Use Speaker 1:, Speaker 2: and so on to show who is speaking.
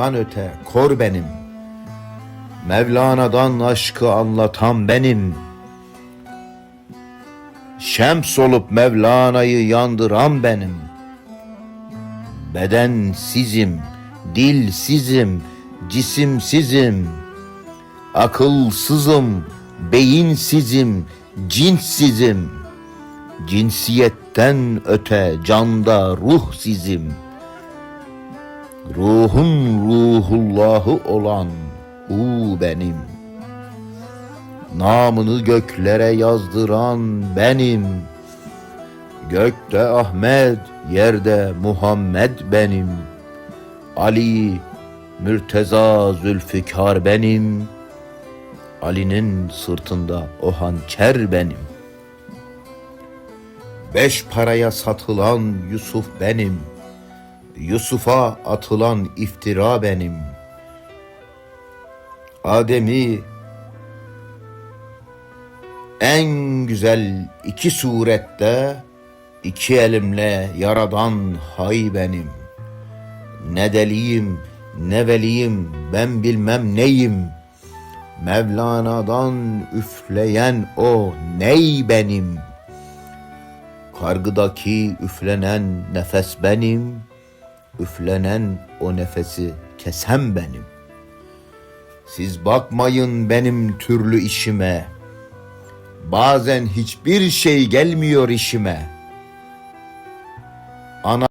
Speaker 1: Kur'an'dan öte kor benim. Mevlana'dan aşkı anlatan benim. Şems olup Mevlana'yı yandıran benim. Beden sizim, dil sizim, cisim sizim. Akılsızım, beyinsizim, cinssizim. Cinsiyetten öte canda ruh sizim. Ruhun ruhullahı olan hu benim. Namını göklere yazdıran benim. Gökte Ahmet, yerde Muhammed benim. Ali, Mürteza Zülfikar benim. Ali'nin sırtında o hançer benim. Beş paraya satılan Yusuf benim. Yusuf'a atılan iftira benim. Adem'i en güzel iki surette iki elimle yaradan hay benim. Ne deliyim ne veliyim ben bilmem neyim. Mevlana'dan üfleyen o ney benim. Kargıdaki üflenen nefes benim. Üflenen o nefesi kesen benim. Siz bakmayın benim türlü işime. Bazen hiçbir şey gelmiyor işime. Ana